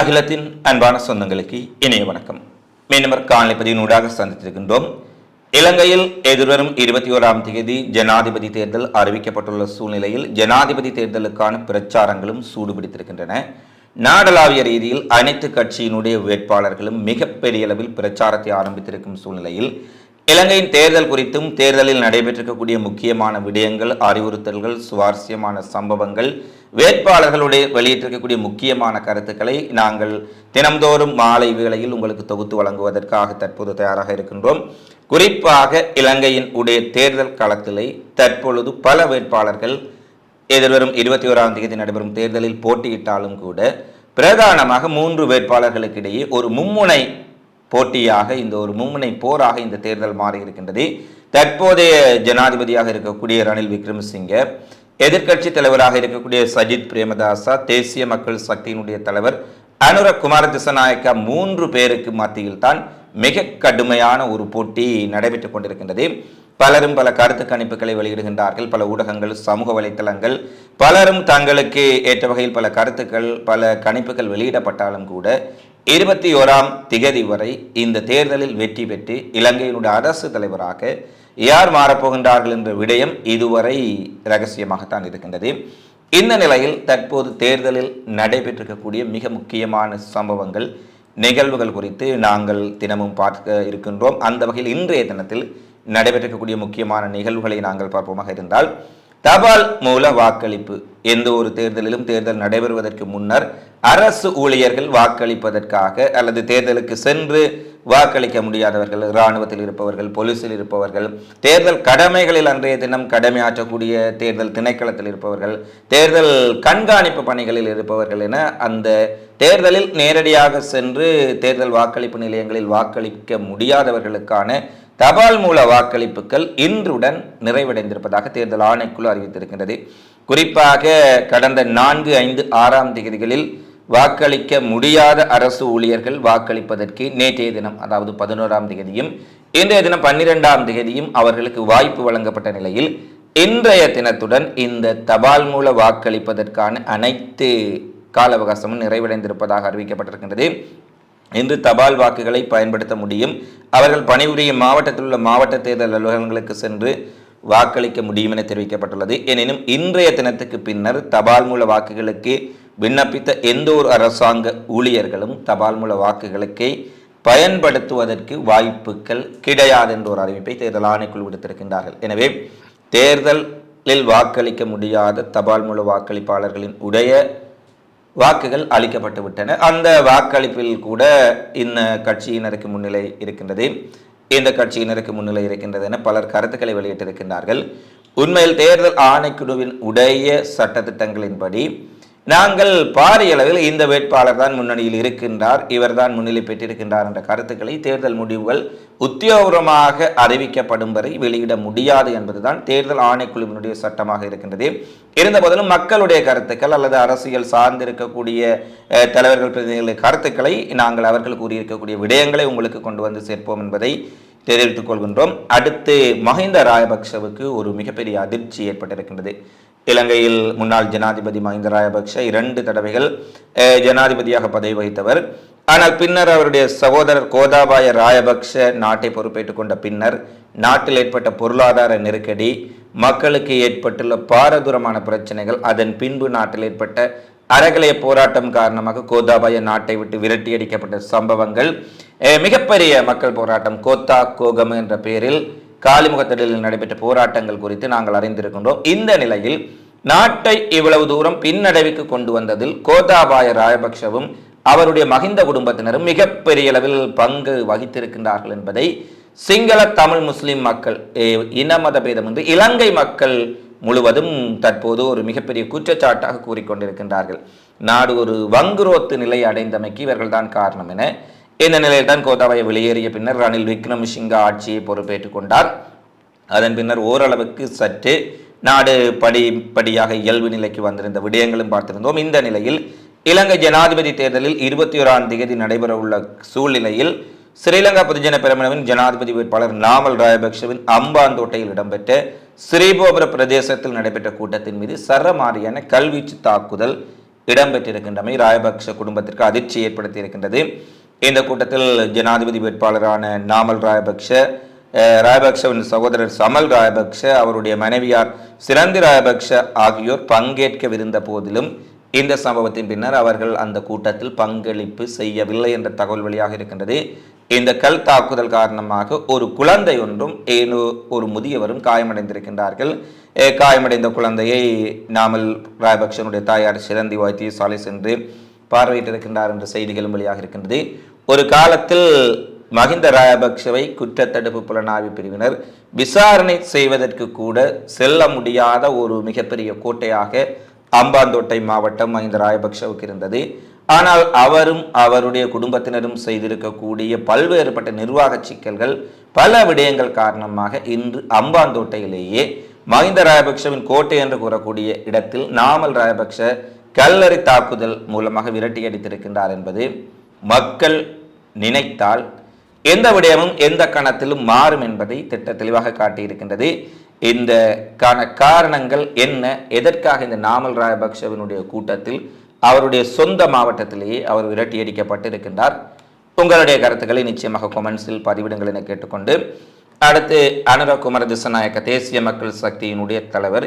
அகிலத்தின் அன்பான சொந்தங்களுக்கு இணைய வணக்கம். மீனவர் காலை பதிவினூடாக சந்தித்திருக்கின்றோம். இலங்கையில் எதிர்வரும் இருபத்தி ஓராம் தேதி ஜனாதிபதி தேர்தல் அறிவிக்கப்பட்டுள்ள சூழ்நிலையில் ஜனாதிபதி தேர்தலுக்கான பிரச்சாரங்களும் சூடுபிடித்திருக்கின்றன. நாடளாவிய ரீதியில் அனைத்து கட்சியினுடைய வேட்பாளர்களும் மிகப்பெரிய அளவில் பிரச்சாரத்தை ஆரம்பித்திருக்கும் சூழ்நிலையில் இலங்கையின் தேர்தல் குறித்தும் தேர்தலில் நடைபெற்றிருக்கக்கூடிய முக்கியமான விடயங்கள் அறிவுறுத்தல்கள் சுவாரஸ்யமான சம்பவங்கள் வேட்பாளர்களுடைய வெளியிட்டிருக்கக்கூடிய முக்கியமான கருத்துக்களை நாங்கள் தினம்தோறும் மாலை வேளையில் உங்களுக்கு தொகுத்து வழங்குவதற்காக தற்போது தயாராக இருக்கின்றோம். குறிப்பாக இலங்கையின் உடைய தேர்தல் களத்திலே தற்பொழுது பல வேட்பாளர்கள் எதிர்வரும் இருபத்தி ஓராம் தேதி நடைபெறும் தேர்தலில் போட்டியிட்டாலும் கூட பிரதானமாக மூன்று வேட்பாளர்களுக்கிடையே ஒரு மும்முனை போட்டியாக இந்த ஒரு மும்முனை போராக இந்த தேர்தல் மாறி இருக்கின்றது. தற்போதைய ஜனாதிபதியாக இருக்கக்கூடிய ரணில் விக்ரமசிங்க எதிர்க்கட்சி தலைவராக இருக்கக்கூடிய சஜித் பிரேமதாசா தேசிய மக்கள் சக்தியினுடைய தலைவர் அனுர குமார திசநாயக்கா மூன்று பேருக்கு மத்தியில் தான் மிக கடுமையான ஒரு போட்டி நடைபெற்றுக் கொண்டிருக்கின்றது. பலரும் பல கருத்து கணிப்புகளை வெளியிடுகின்றார்கள். பல ஊடகங்கள் சமூக வலைத்தளங்கள் பலரும் தங்களுக்கு ஏற்ற வகையில் பல கருத்துக்கள் பல கணிப்புகள் வெளியிடப்பட்டாலும் கூட இருபத்தி ஓராம் திகதி வரை இந்த தேர்தலில் வெற்றி பெற்று இலங்கையினுடைய அரசு தலைவராக யார் மாறப்போகின்றார்கள் என்ற விடயம் இதுவரை ரகசியமாகத்தான் இருக்கின்றது. இந்த நிலையில் தற்போது தேர்தலில் நடைபெற்றிருக்கக்கூடிய மிக முக்கியமான சம்பவங்கள் நிகழ்வுகள் குறித்து நாங்கள் தினமும் பார்க்க இருக்கின்றோம். அந்த வகையில் இன்றைய தினத்தில் நடைபெற்றிருக்கக்கூடிய முக்கியமான நிகழ்வுகளை நாங்கள் பார்ப்போமாக இருந்தால் தபால் மூல வாக்களிப்பு எந்த ஒரு தேர்தலிலும் தேர்தல் நடைபெறுவதற்கு முன்னர் அரசு ஊழியர்கள் வாக்களிப்பதற்காக அல்லது தேர்தலுக்கு சென்று வாக்களிக்க முடியாதவர்கள் இராணுவத்தில் இருப்பவர்கள் போலீஸில் இருப்பவர்கள் தேர்தல் கடமைகளில் அன்றைய தினம் கடமையாற்றக்கூடிய தேர்தல் திணைக்களத்தில் இருப்பவர்கள் தேர்தல் கண்காணிப்பு பணிகளில் இருப்பவர்கள் என அந்த தேர்தலில் நேரடியாக சென்று தேர்தல் வாக்களிப்பு நிலையங்களில் வாக்களிக்க முடியாதவர்களுக்கான தபால் மூல வாக்களிப்புகள் இன்றுடன் நிறைவடைந்திருப்பதாக தேர்தல் ஆணைக்குழு அறிவித்திருக்கின்றது. குறிப்பாக கடந்த நான்கு ஐந்து ஆறாம் தேதிகளில் வாக்களிக்க முடியாத அரசு ஊழியர்கள் வாக்களிப்பதற்கு நேற்றைய தினம் அதாவது பதினோராம் தேதியும் இன்றைய தினம் பன்னிரெண்டாம் தேதியும் அவர்களுக்கு வாய்ப்பு வழங்கப்பட்ட நிலையில் இன்றைய தினத்துடன் இந்த தபால் மூல வாக்களிப்பதற்கான அனைத்து கால அவகாசமும் நிறைவடைந்திருப்பதாக அறிவிக்கப்பட்டிருக்கின்றது. இன்று தபால் வாக்குகளை பயன்படுத்த முடியும். அவர்கள் பணிபுரியும் மாவட்டத்தில் உள்ள மாவட்ட தேர்தல் அலுவலகங்களுக்கு சென்று வாக்களிக்க முடியும் என தெரிவிக்கப்பட்டுள்ளது. எனினும் இன்றைய தினத்துக்கு பின்னர் தபால் மூல வாக்குகளுக்கு விண்ணப்பித்த எந்த ஒரு அரசாங்க ஊழியர்களும் தபால் மூல வாக்குகளுக்கு பயன்படுத்துவதற்கு வாய்ப்புகள் கிடையாது என்ற ஒரு அறிவிப்பை தேர்தல் ஆணைக்குழு விடுத்திருக்கின்றார்கள். எனவே தேர்தலில் வாக்களிக்க முடியாத தபால் மூல வாக்களிப்பாளர்களின் உடைய வாக்குகள் அளிக்கப்பட்டு விட்டன. அந்த வாக்களிப்பில் கூட இந்த கட்சியினருக்கு முன்னிலை இருக்கின்றது. இந்த கட்சியினருக்கு முன்னிலை இருக்கின்றது என பலர் கருத்துக்களை வெளியிட்டிருக்கின்றார்கள். உண்மையில் தேர்தல் ஆணைக்குழுவின் உடைய சட்டத்திட்டங்களின்படி நாங்கள் பாரிய அளவில் இந்த வேட்பாளர் தான் முன்னணியில் இருக்கின்றார் இவர்தான் முன்னிலை பெற்றிருக்கின்றார் என்ற கருத்துக்களை தேர்தல் முடிவுகள் உத்தியோகமாக அறிவிக்கப்படும் வரை வெளியிட முடியாது என்பதுதான் தேர்தல் ஆணைக்குழுவினுடைய சட்டமாக இருக்கின்றது. இருந்தபோதிலும் மக்களுடைய கருத்துக்கள் அல்லது அரசியல் சார்ந்திருக்கக்கூடிய தலைவர்கள் பிரதிநிதிகளுடைய கருத்துக்களை நாங்கள் அவர்கள் கூறியிருக்கக்கூடிய விடயங்களை உங்களுக்கு கொண்டு வந்து சேர்ப்போம் என்பதை தெரிவித்துக் கொள்கின்றோம். அடுத்து மஹிந்த ராஜபக்சவுக்கு ஒரு மிகப்பெரிய அதிர்ச்சி ஏற்பட்டிருக்கின்றது. இலங்கையில் முன்னாள் ஜனாதிபதி மஹிந்த ராஜபக்ஷ இரண்டு தடவைகள் ஜனாதிபதியாக பதவி வகித்தவர். ஆனால் பின்னர் அவருடைய சகோதரர் கோதாபாய ராயபக்ஷ நாட்டை பொறுப்பேற்றுக் கொண்ட பின்னர் நாட்டில் ஏற்பட்ட பொருளாதார நெருக்கடி மக்களுக்கு ஏற்பட்டுள்ள பாரதூரமான பிரச்சனைகள் அதன் பின்பு நாட்டில் ஏற்பட்ட அறகலைய போராட்டம் காரணமாக கோதாபாய நாட்டை விட்டு விரட்டியடிக்கப்பட்ட சம்பவங்கள் மிகப்பெரிய மக்கள் போராட்டம் கோத்தா கோகம் என்ற பெயரில் காலிமுகத்திடலில் நடைபெற்ற போராட்டங்கள் குறித்து நாங்கள் அறிந்திருக்கின்றோம். இந்த நிலையில் நாட்டை இவ்வளவு தூரம் பின்னடைவுக்கு கொண்டு வந்ததில் கோத்தாபாய ராயபக்ஷவும் அவருடைய மகிந்த குடும்பத்தினரும் மிகப்பெரிய அளவில் பங்கு வகித்திருக்கின்றார்கள் என்பதை சிங்கள தமிழ் முஸ்லிம் மக்கள் இன மத பேதமின்றி இலங்கை மக்கள் முழுவதும் தற்போது ஒரு மிகப்பெரிய குற்றச்சாட்டாக கூறிக்கொண்டிருக்கின்றார்கள். நாடு ஒரு வங்குரோத்து நிலை அடைந்தமைக்கு இவர்கள்தான் காரணம் என இந்த நிலையில் தான் வெளியேறிய பின்னர் ரணில் விக்ரமசிங்க ஆட்சியை பொறுப்பேற்றுக் கொண்டார். அதன் பின்னர் ஓரளவுக்கு சற்று நாடு படிப்படியாக இயல்பு நிலைக்கு வந்திருந்த விடயங்களும் பார்த்திருந்தோம். இந்த நிலையில் இலங்கை ஜனாதிபதி தேர்தலில் இருபத்தி ஓராம் தேதி நடைபெற உள்ள சூழ்நிலையில் ஸ்ரீலங்கா பொதுஜன பெருமனவின் ஜனாதிபதி வேட்பாளர் நாமல் ராயபக்ஷவின் அம்பாந்தோட்டையில் இடம்பெற்ற ஸ்ரீபோபுர பிரதேசத்தில் நடைபெற்ற கூட்டத்தின் மீது சரமாரியான கல்வீச்சு தாக்குதல் இடம்பெற்றிருக்கின்றமை ராயபக்ஷ குடும்பத்திற்கு அதிர்ச்சி ஏற்படுத்தியிருக்கின்றது. இந்த கூட்டத்தில் ஜனாதிபதி வேட்பாளரான நாமல் ராயபக்ஷ ராயபக்ஷவின் சகோதரர் சமல் ராயபக்ஷ அவருடைய மனைவியார் சிரந்தி ராயபக்ஷ ஆகியோர் பங்கேற்கவிருந்த போதிலும் இந்த சம்பவத்தின் பின்னர் அவர்கள் அந்த கூட்டத்தில் பங்களிப்பு செய்யவில்லை என்ற தகவல் வெளியாக இருக்கின்றது. இந்த கல் தாக்குதல் காரணமாக ஒரு குழந்தை ஒன்றும் ஏனோ ஒரு முதியவரும் காயமடைந்திருக்கின்றார்கள். காயமடைந்த குழந்தையை நாமல் ராயபக்ஷனுடைய தாயார் சிரந்தி வைத்தியசாலை சென்று பார்வையிட்டிருக்கின்றார் என்ற செய்திகளும் வெளியாக இருக்கின்றது. ஒரு காலத்தில் மஹிந்த ராஜபக்சவை குற்றத்தடுப்பு புலனாய்வு பிரிவினர் விசாரணை செய்வதற்கு கூட செல்ல முடியாத ஒரு மிகப்பெரிய கோட்டையாக அம்பாந்தோட்டை மாவட்டம் மஹிந்த ராயபக்ஷவுக்கு இருந்தது. ஆனால் அவரும் அவருடைய குடும்பத்தினரும் செய்திருக்கக்கூடிய பல்வேறுபட்ட நிர்வாக சிக்கல்கள் பல விடயங்கள் காரணமாக இன்று அம்பாந்தோட்டையிலேயே மஹிந்த ராயபக்ஷவின் கோட்டை என்று கூறக்கூடிய இடத்தில் நாமல் ராஜபக்ஷ கல்லறை தாக்குதல் மூலமாக விரட்டியடித்திருக்கின்றார் என்பது மக்கள் நினைத்தால் எந்த விடயமும் எந்த கணத்திலும் மாறும் என்பதை திட்ட தெளிவாக காட்டியிருக்கின்றது. இந்த கான காரணங்கள் என்ன? எதற்காக இந்த நாமல் ராயபக்ஷவினுடைய கூட்டத்தில் அவருடைய சொந்த மாவட்டத்திலேயே அவர் விரட்டியடிக்கப்பட்டிருக்கின்றார் உங்களுடைய கருத்துக்களை நிச்சயமாக கொமெண்ட்ஸில் பதிவிடுங்கள் என கேட்டுக்கொண்டு அடுத்து அனுரகுமார திசநாயக்க தேசிய மக்கள் சக்தியினுடைய தலைவர்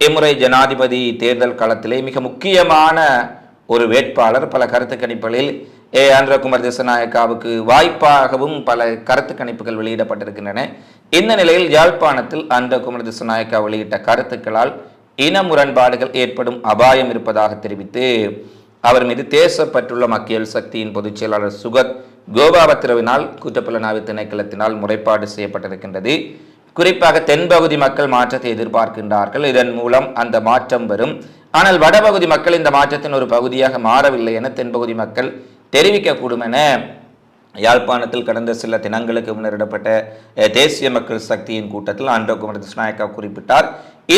இம்முறை ஜனாதிபதி தேர்தல் காலத்திலே மிக முக்கியமான ஒரு வேட்பாளர். பல கருத்து கணிப்புகளில் ஏ. ஆந்திரகுமார் திசநாயக்காவுக்கு வாய்ப்பாகவும் பல கருத்து கணிப்புகள் வெளியிடப்பட்டிருக்கின்றன. இந்த நிலையில் யாழ்ப்பாணத்தில் ஆந்திரகுமார் திசநாயக்கா வெளியிட்ட கருத்துக்களால் இன முரண்பாடுகள் ஏற்படும் அபாயம் இருப்பதாக தெரிவித்து அவர் மீது தேசப்பட்டுள்ள மக்கள் சக்தியின் பொதுச் செயலாளர் சுகத் கோபாபத்திரவினால் குற்றப்புலனாய்வு திணைக்களத்தினால் முறைப்பாடு செய்யப்பட்டிருக்கின்றது. குறிப்பாக தென்பகுதி மக்கள் மாற்றத்தை எதிர்பார்க்கின்றார்கள். இதன் மூலம் அந்த மாற்றம் வரும். ஆனால் வடபகுதி மக்கள் இந்த மாற்றத்தின் ஒரு பகுதியாக மாறவில்லை என தென்பகுதி மக்கள் தெரிவிக்கக்கூடும் என யாழ்ப்பாணத்தில் கடந்த சில தினங்களுக்கு முன்னரிடப்பட்ட தேசிய மக்கள் சக்தியின் கூட்டத்தில் ஆண்டோகுமார் திஸ்நாயக்கா குறிப்பிட்டார்.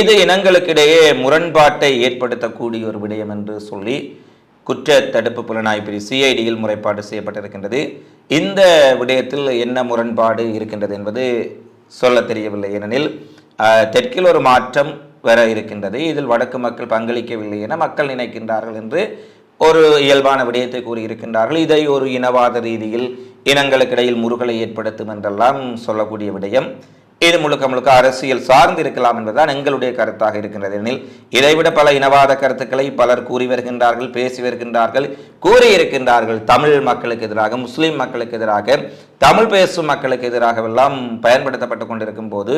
இது இனங்களுக்கிடையே முரண்பாட்டை ஏற்படுத்தக்கூடிய ஒரு விடயம் என்று சொல்லி குற்ற தடுப்பு புலனாய்வு பிரிவு சிஐடியில் முறைப்பாடு செய்யப்பட்டிருக்கின்றது. இந்த விடயத்தில் என்ன முரண்பாடு இருக்கின்றது என்பது சொல்ல தெரியவில்லை. ஏனெனில் தெற்கில் ஒரு மாற்றம் வர இருக்கின்றது. இதில் வடக்கு மக்கள் பங்களிக்கவில்லை என மக்கள் நினைக்கின்றார்கள் என்று ஒரு இயல்பான விடயத்தை கூறியிருக்கின்றார்கள். இதை ஒரு இனவாத ரீதியில் இனங்களுக்கிடையில் முருகலை ஏற்படுத்தும் என்றெல்லாம் சொல்லக்கூடிய விடயம். இது முழுக்க முழுக்க அரசியல் சார்ந்து இருக்கலாம் என்பதுதான் எங்களுடைய கருத்தாக இருக்கின்றது எனில் இதைவிட பல இனவாத கருத்துக்களை பலர் கூறி வருகின்றார்கள் பேசி வருகின்றார்கள் கூறியிருக்கின்றார்கள். தமிழ் மக்களுக்கு எதிராக முஸ்லீம் மக்களுக்கு எதிராக தமிழ் பேசும் மக்களுக்கு எதிராகவெல்லாம் பயன்படுத்தப்பட்டு கொண்டிருக்கும் போது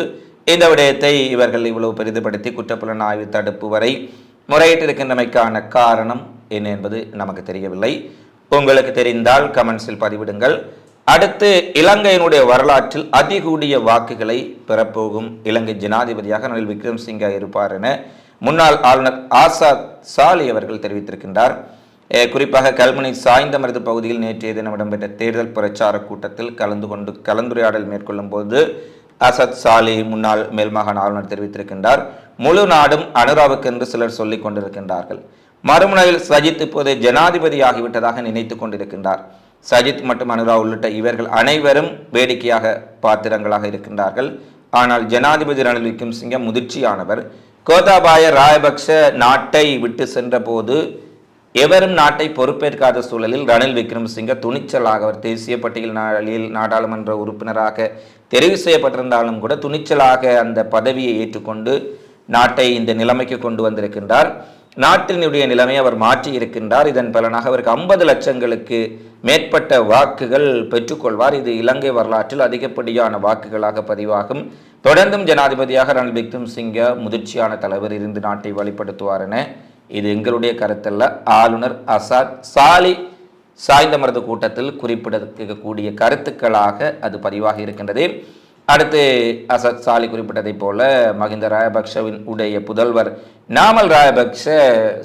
இந்த விடயத்தை இவர்கள் இவ்வளவு பெரிதுபடுத்தி குற்றப்புலனாய்வு தடுப்பு வரை முறையிட்டிருக்கின்றமைக்கான காரணம் என்ன என்பது நமக்கு தெரியவில்லை. உங்களுக்கு தெரிந்தால் கமெண்ட்ஸில் பதிவிடுங்கள். அடுத்து இலங்கையினுடைய வரலாற்றில் அதிகூடிய வாக்குகளை பெறப்போகும் இலங்கை ஜனாதிபதியாக ரணில் விக்ரம்சிங்கா இருப்பார் என முன்னாள் ஆளுநர் ஆசாத் சாலி அவர்கள் தெரிவித்திருக்கின்றார். குறிப்பாக கல்முனை சாய்ந்தமருது பகுதியில் நேற்றைய தினம் இடம்பெற்ற தேர்தல் பிரச்சார கூட்டத்தில் கலந்து கொண்டு கலந்துரையாடல் மேற்கொள்ளும் போது அசத் சாலி முன்னாள் மேல்மாகாண ஆளுநர் தெரிவித்திருக்கின்றார். முழு நாடும் அனுராவுக்கு என்று சிலர் சொல்லிக் கொண்டிருக்கின்றார்கள். மறுமுனையில் சஜித் இப்போது ஜனாதிபதி ஆகிவிட்டதாக நினைத்துக் கொண்டிருக்கின்றார். சஜித் மற்றும் அனுரா உள்ளிட்ட இவர்கள் அனைவரும் வேடிக்கையாக பாத்திரங்களாக இருக்கின்றார்கள். ஆனால் ஜனாதிபதி ரணில் விக்ரம்சிங்க முதிர்ச்சியானவர். கோதாபாய ராயபக்ஷ நாட்டை விட்டு சென்ற போது எவரும் நாட்டை பொறுப்பேற்காத சூழலில் ரணில் விக்ரமசிங்க துணிச்சலாக அவர் தேசிய பட்டியலில் நாடாளுமன்ற உறுப்பினராக தெரிவு செய்யப்பட்டிருந்தாலும் கூட துணிச்சலாக அந்த பதவியை ஏற்றுக்கொண்டு நாட்டை இந்த நிலைமைக்கு கொண்டு வந்திருக்கின்றார். நாட்டினுடைய நிலைமை அவர் மாற்றி இருக்கின்றார். இதன் பலனாக அவருக்கு ஐம்பது லட்சங்களுக்கு மேற்பட்ட வாக்குகள் பெற்றுக்கொள்வார். இது இலங்கை வரலாற்றில் அதிகப்படியான வாக்குகளாக பதிவாகும். தொடர்ந்தும் ஜனாதிபதியாக ரணில் விக்ரமசிங்க முதிர்ச்சியான தலைவர் இருந்து நாட்டை வழிப்படுத்துவார் என இது எங்களுடைய கருத்தல்ல. ஆளுநர் அசாத் சாலி சாய்ந்தமரது கூட்டத்தில் குறிப்பிடக்கூடிய கருத்துக்களாக அது பதிவாகி இருக்கின்றது. அடுத்து அசத் சாலி குறிப்பிட்டதைப் போல மஹிந்த ராயபக்ஷவின் உடைய புதல்வர் நாமல் ராயபக்ஷ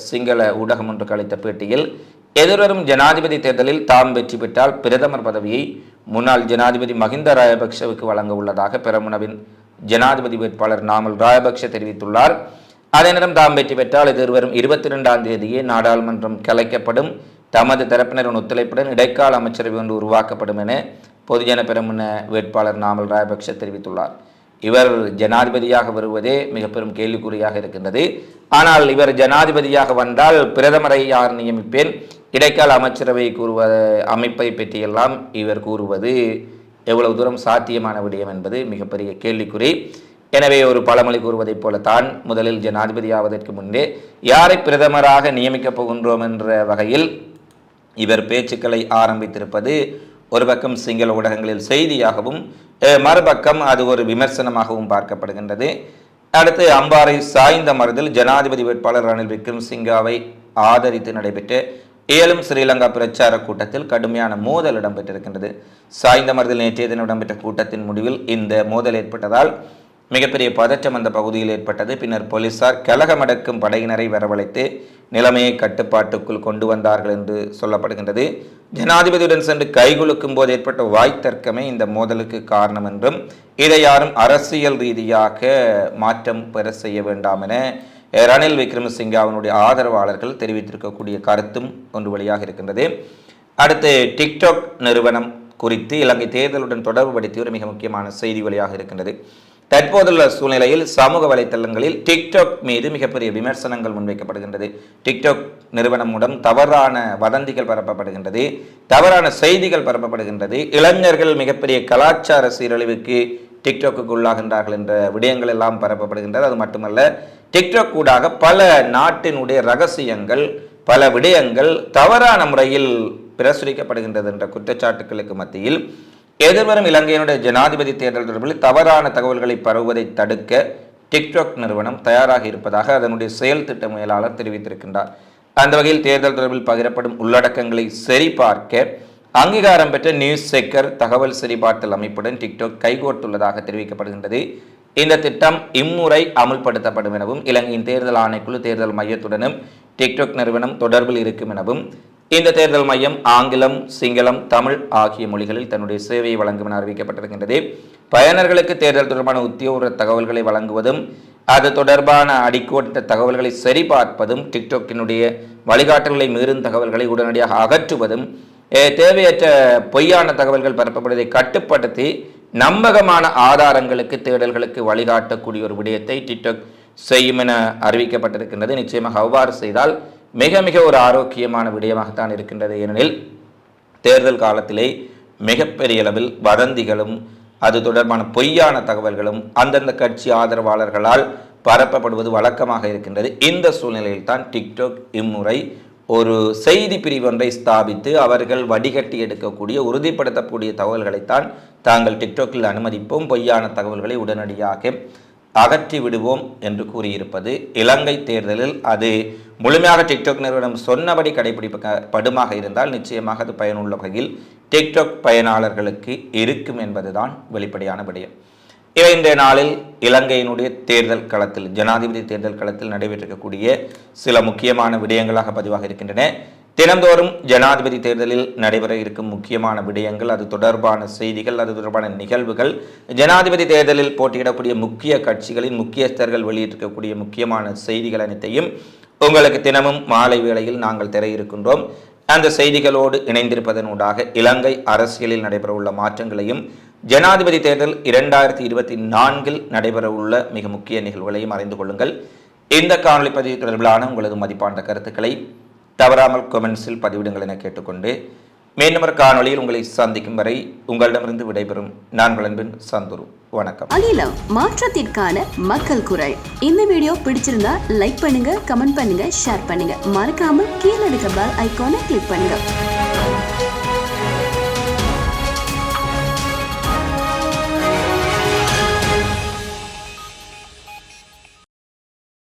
சிங்கள ஊடகம் ஒன்று கழித்த பேட்டியில் எதிர்வரும் ஜனாதிபதி தேர்தலில் தாம் வெற்றி பெற்றால் பிரதமர் பதவியை முன்னாள் ஜனாதிபதி மஹிந்த ராயபக்ஷவுக்கு வழங்க உள்ளதாக பெரமுனவின் ஜனாதிபதி வேட்பாளர் நாமல் ராயபக்ஷ தெரிவித்துள்ளார். அதே நேரம் தாம் வெற்றி பெற்றால் எதிர்வரும் இருபத்தி ரெண்டாம் தேதியே நாடாளுமன்றம் கலைக்கப்படும். தமது தரப்பினரின் ஒத்துழைப்புடன் இடைக்கால அமைச்சரவை ஒன்று உருவாக்கப்படும் என பொதுஜன பெருமன வேட்பாளர் நாமல் ராயபக்ஷ தெரிவித்துள்ளார். இவர் ஜனாதிபதியாக வருவதே மிக பெரும் கேள்விக்குறியாக இருக்கின்றது. ஆனால் இவர் ஜனாதிபதியாக வந்தால் பிரதமரை யார் நியமிப்பேன்? இடைக்கால அமைச்சரவை கூறுவ அமைப்பை பற்றியெல்லாம் இவர் கூறுவது எவ்வளவு தூரம் சாத்தியமான விடயம் என்பது மிகப்பெரிய கேள்விக்குறி. எனவே ஒரு பழமொழி கூறுவதைப் போலத்தான் முதலில் ஜனாதிபதி ஆவதற்கு முன்பே யாரை பிரதமராக நியமிக்கப் போகின்றோம் என்ற வகையில் இவர் பேச்சுக்களை ஆரம்பித்திருப்பது ஒரு பக்கம் சிங்கள ஊடகங்களில் செய்தியாகவும் மறுபக்கம் அது ஒரு விமர்சனமாகவும் பார்க்கப்படுகின்றது. அடுத்து அம்பாறை சாய்ந்த மருதில் ஜனாதிபதி வேட்பாளர் ரணில் விக்ரம்சிங்காவை ஆதரித்து நடைபெற்ற ஏலும் ஸ்ரீலங்கா பிரச்சார கூட்டத்தில் கடுமையான மோதல் இடம்பெற்றிருக்கின்றது. சாய்ந்த மருதில் நேற்றைய தினம் இடம்பெற்ற கூட்டத்தின் முடிவில் இந்த மோதல் ஏற்பட்டதால் மிகப்பெரிய பதற்றம் அந்த பகுதியில் ஏற்பட்டது. பின்னர் போலீசார் கலகமடக்கும் படையினரை வரவழைத்து நிலைமையை கட்டுப்பாட்டுக்குள் கொண்டு வந்தார்கள் என்று சொல்லப்படுகின்றது. ஜனாதிபதியுடன் சென்று கைகுலுக்கும் போது ஏற்பட்ட வாய் தர்க்கமே இந்த மோதலுக்கு காரணம் என்றும் இதை யாரும் அரசியல் ரீதியாக மாற்றம் பெற செய்ய வேண்டாம் என ரணில் விக்ரமசிங்காவினுடைய ஆதரவாளர்கள் தெரிவித்திருக்கக்கூடிய கருத்தும் ஒன்று வழியாக இருக்கின்றது. அடுத்து டிக்டாக் நிறுவனம் குறித்து இலங்கை தேர்தலுடன் தொடர்புபடுத்திய ஒரு மிக முக்கியமான செய்தி வழியாக இருக்கின்றது. தற்போதுள்ள சூழ்நிலையில் சமூக வலைத்தளங்களில் டிக்டாக் மீது மிகப்பெரிய விமர்சனங்கள் முன்வைக்கப்படுகின்றது. டிக்டாக் நிறுவனம் மூலம் தவறான வதந்திகள் பரப்பப்படுகின்றது. தவறான செய்திகள் பரப்பப்படுகின்றது. இளைஞர்கள் மிகப்பெரிய கலாச்சார சீரழிவுக்கு டிக்டாக்கு உள்ளாகின்றார்கள் என்ற விடயங்கள் எல்லாம் பரப்பப்படுகின்றது. அது மட்டுமல்ல டிக்டாக் ஊடாக பல நாட்டினுடைய ரகசியங்கள் பல விடயங்கள் தவறான முறையில் பிரசுரிக்கப்படுகின்றது என்ற குற்றச்சாட்டுகளுக்கு மத்தியில் எதிர்வரும் இலங்கையினுடைய ஜனாதிபதி தேர்தல் தொடர்பில் தவறான தகவல்களை பரவுவதை தடுக்க டிக்டாக் நிறுவனம் தயாராக இருப்பதாக அதனுடைய செயல் திட்ட மேலாளர் தெரிவித்திருக்கின்றார். அந்த வகையில் தேர்தல் தொடர்பில் பகிரப்படும் உள்ளடக்கங்களை சரிபார்க்க அங்கீகாரம் பெற்ற நியூஸ் செக்கர் தகவல் சரிபார்த்தல் அமைப்புடன் டிக்டாக் கைகோர்த்துள்ளதாக தெரிவிக்கப்படுகின்றது. இந்த திட்டம் இம்முறை அமுல்படுத்தப்படும் எனவும் இலங்கையின் தேர்தல் ஆணைக்குழு தேர்தல் மையத்துடனும் டிக்டாக் நிறுவனம் தொடர்பில் இருக்கும் எனவும் இந்த தேர்தல் மையம் ஆங்கிலம் சிங்களம் தமிழ் ஆகிய மொழிகளில் தன்னுடைய சேவையை வழங்கும் என அறிவிக்கப்பட்டிருக்கின்றது. பயனர்களுக்கு தேர்தல் தொடர்பான உத்தியோக தகவல்களை வழங்குவதும் அது தொடர்பான அடிக்கோட்ட தகவல்களை சரிபார்ப்பதும் டிக்டாக்கினுடைய வழிகாட்டல்களை மீறும் தகவல்களை உடனடியாக அகற்றுவதும் தேவையற்ற பொய்யான தகவல்கள் பரப்பப்படுவதை கட்டுப்படுத்தி நம்பகமான ஆதாரங்களுக்கு தேடல்களுக்கு வழிகாட்டக்கூடிய ஒரு விடயத்தை டிக்டாக் செய்யும் என அறிவிக்கப்பட்டிருக்கின்றது. நிச்சயமாக அவ்வாறு செய்தால் மிக மிக ஒரு ஆரோக்கியமான விடயமாகத்தான் இருக்கின்றது. ஏனெனில் தேர்தல் காலத்திலே மிகப்பெரிய அளவில் வதந்திகளும் அது தொடர்பான பொய்யான தகவல்களும் அந்தந்த கட்சி ஆதரவாளர்களால் பரப்பப்படுவது வழக்கமாக இருக்கின்றது. இந்த சூழ்நிலையில் தான் டிக்டாக் இம்முறை ஒரு செய்தி பிரிவு ஒன்றை ஸ்தாபித்து அவர்கள் வடிகட்டி எடுக்கக்கூடிய உறுதிப்படுத்தக்கூடிய தகவல்களைத்தான் தாங்கள் டிக்டாக்கில் அனுமதிப்போம். பொய்யான தகவல்களை உடனடியாக அகற்றி விடுவோம் என்று கூறியிருப்பது இலங்கை தேர்தலில் அது முழுமையாக டிக்டாக் நிறுவனம் சொன்னபடி கடைபிடிப்படுமாக இருந்தால் நிச்சயமாக அது பயனுள்ள வகையில் டிக்டாக் பயனாளர்களுக்கு இருக்கும் என்பதுதான் வெளிப்படையான விடயம். இவை இன்றைய நாளில் இலங்கையினுடைய தேர்தல் களத்தில் ஜனாதிபதி தேர்தல் களத்தில் நடைபெற்றிருக்கக்கூடிய சில முக்கியமான விடயங்களாக பதிவாக இருக்கின்றன. தினந்தோறும் ஜனாதிபதி தேர்தலில் நடைபெற இருக்கும் முக்கியமான விடயங்கள் அது தொடர்பான செய்திகள் அது தொடர்பான நிகழ்வுகள். ஜனாதிபதி தேர்தலில் போட்டியிடக்கூடிய முக்கிய கட்சிகளின் முக்கியஸ்தர்கள் வெளியிட்டிருக்கக்கூடிய முக்கியமான செய்திகள் அனைத்தையும் உங்களுக்கு தினமும் மாலை வேளையில் நாங்கள் திரையிருக்கின்றோம் அந்த செய்திகளோடு இணைந்திருப்பதனூடாக இலங்கை அரசியலில் நடைபெறவுள்ள மாற்றங்களையும் ஜனாதிபதி தேர்தல் இரண்டாயிரத்தி இருபத்தி நான்கில் நடைபெறவுள்ள மிக முக்கிய நிகழ்வுகளையும் அறிந்து கொள்ளுங்கள். இந்த காணொலி பதிவு தொடர்பிலான உங்களது மதிப்பான கருத்துக்களை தவறாமல் கொமெண்ட்ஸில் பதிவிடுங்கள் என கேட்டுக்கொண்டு மீண்டும் ஒரு காணொளியில் உங்களை சந்திக்கும் வரை உங்களிடமிருந்து விடைபெறும் நான் வளன்பின் சந்துரு. வணக்கம். அகிலம் மாற்றத்திற்கான மக்கள் குரல். இந்த வீடியோ பிடிச்சிருந்தா லைக் பண்ணுங்க கமெண்ட் பண்ணுங்க ஷேர் பண்ணுங்க. மறக்காம கீழே இருக்க பெல் ஐகானை கிளிக் பண்ணுங்க.